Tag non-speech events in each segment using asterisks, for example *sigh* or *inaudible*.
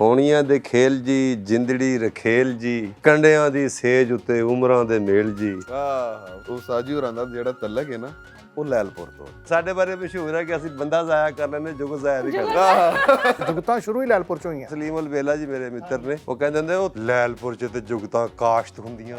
ਹੋਣੀਆਂ ਦੇ ਖੇਲ ਜੀ ਜਿੰਦੜੀ ਰਖੇਲ ਜੀ ਕੰਡਿਆਂ ਦੀ ਸੇਜ ਉੱਤੇ ਉਮਰਾਂ ਦੇ ਮੇਲ ਜੀ। ਆਹ ਉਹ ਸਾਜੀ ਹੋਰਾਂ ਦਾ ਜਿਹੜਾ ਤਲਕ ਹੈ ਨਾ ਉਹ ਲੈਲਪੁਰ ਤੋਂ। ਸਾਡੇ ਬਾਰੇ ਮਸ਼ਹੂਰ ਹੈ ਕਿ ਅਸੀਂ ਬੰਦਾ ਜ਼ਾਇਆ ਕਰ ਲੈਂਦੇ ਜੁਗ ਜ਼ਾਇਆ ਨਹੀਂ ਕਰਦੇ। ਜੁਗਤਾਂ ਸ਼ੁਰੂ ਹੀ ਲੈਲਪੁਰ ਚੋਂ ਹੀ ਆ। ਸਲੀਮ ਅਲ ਵੇਲਾ ਜੀ ਮੇਰੇ ਮਿੱਤਰ ਨੇ ਉਹ ਕਹਿੰਦੇ ਹੁੰਦੇ ਉਹ ਲੈਲਪੁਰ ਚ ਤੇ ਜੁਗਤਾਂ ਕਾਸ਼ਤ ਹੁੰਦੀਆਂ।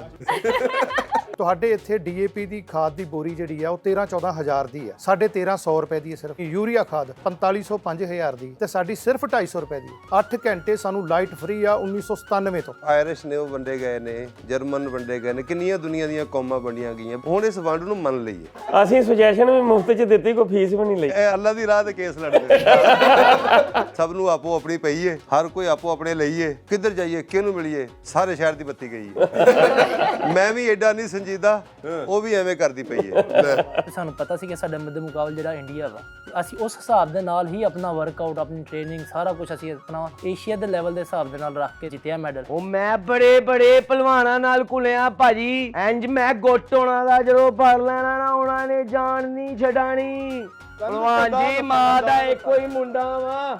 ਤੁਹਾਡੇ ਇੱਥੇ ਡੀਏਪੀ ਦੀ ਖਾਦ ਦੀ ਬੋਰੀ ਜਿਹੜੀ ਆ ਉਹ 13 14 ਹਜ਼ਾਰ ਦੀ ਆ। ਸਾਡੇ 1300 ਰੁਪਏ ਦੀ ਹੈ ਸਿਰਫ। ਯੂਰੀਆ ਖਾਦ 4500 5000 ਦੀ। ਤੇ ਸਾਡੀ ਸਿਰਫ 250 ਰੁਪਏ ਦੀ 8 ਘੰਟੇ ਸਾਨੂੰ ਲਾਈਟ ਫ੍ਰੀ ਆ 1997 ਤੋਂ। ਆਇਰਿਸ਼ ਨੇ ਉਹ ਵੰਡੇ ਗਏ ਨੇ ਜਰਮਨ ਵੰਡੇ ਗਏ ਨੇ। ਕਿੰਨੀਆਂ ਦੁਨੀਆ ਦੀਆਂ ਕੌਮਾਂ ਵੰਡੀਆਂ ਗਈਆਂ। ਹੁਣ ਇਸ ਵੰਡ ਨੂੰ ਮੰਨ ਲਈਏ। ਅਸੀਂ ਸੁਜੈਸ਼ਨ ਵੀ ਮੁਫਤ ਚ ਦਿੱਤੀ ਕੋਈ ਫੀਸ ਵੀ ਨਹੀਂ ਲਈ। ਇਹ ਅੱਲਾ ਦੀ ਰਾਹ ਤੇ ਕੇਸ ਲੜਦੇ *laughs* ਸਭ ਨੂੰ ਆਪੋ ਆਪਣੀ ਪਈਏ ਹਰ ਕੋਈ ਆਪੋ ਆਪਣੇ ਲਈਏ। ਕਿੱਧਰ ਜਾਈਏ ਕਿਹਨੂੰ ਮਿਲੀਏ? ਸਾਰੇ ਸ਼ਹਿਰ ਦੀ ਬੱਤੀ ਗਈ ਹੈ ਮੈਂ ਵੀ ਐਡਾ ਨਹੀਂ ਸੰਜੀਦਾ ਉਹ ਵੀ ਐਵੇਂ ਕਰਦੀ ਪਈ ਹੈ। *laughs* ਸਾਨੂੰ ਪਤਾ ਸੀ ਕਿ ਸਾਡਾ ਮੱਧ ਮੁਕਾਬਲ ਜਿਹੜਾ ਇੰਡੀਆ ਵਾ ਅਸੀਂ ਉਸ ਹਿਸਾਬ ਦੇ ਨਾਲ ਹੀ ਆਪਣਾ ਵਰਕਆਊਟ ਆਪਣੀ ਟ੍ਰੇਨਿੰਗ ਸਾਰਾ ਕੁਝ ਅਸੀਂ ਆਪਣਾ ਏਸ਼ੀਆ ਦੇ ਲੈਵਲ ਦੇ ਹਿਸਾਬ ਦੇ ਨਾਲ ਰੱਖ ਕੇ ਜਿੱਤਿਆ ਮੈਡਲ ਉਹ ਮੈਂ ਬੜੇ ਬੜੇ ਪਹਿਲਵਾਨਾਂ ਨਾਲ ਕੁਲਿਆ ਭਾਜੀ। ਇੰਜ ਮੈਂ ਗੁੱਟ ਹੋਣਾ ਦਾ ਜਦੋਂ ਫੜ ਲੈਣਾ ਨਾ ਉਹਨਾਂ ਨੇ ਜਾਨ ਨਹੀਂ ਛਡਾਣੀ। ਪਹਿਲਵਾਨ ਜੀ ਮਾਂ ਦਾ ਇੱਕੋ ਹੀ ਮੁੰਡਾ ਵਾ।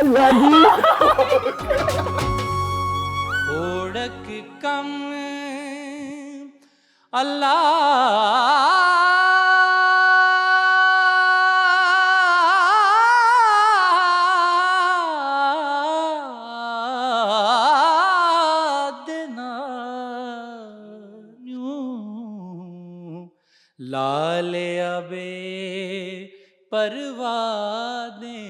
ਅੱਲਾ ਜੀ। ਓੜਕ ਕਮ ਅੱਲਾ ਦੇ ਨਾਨਿਓ ਲਾ ਲਿਆ ਬੇ ਪਰਵਾ ਦੇ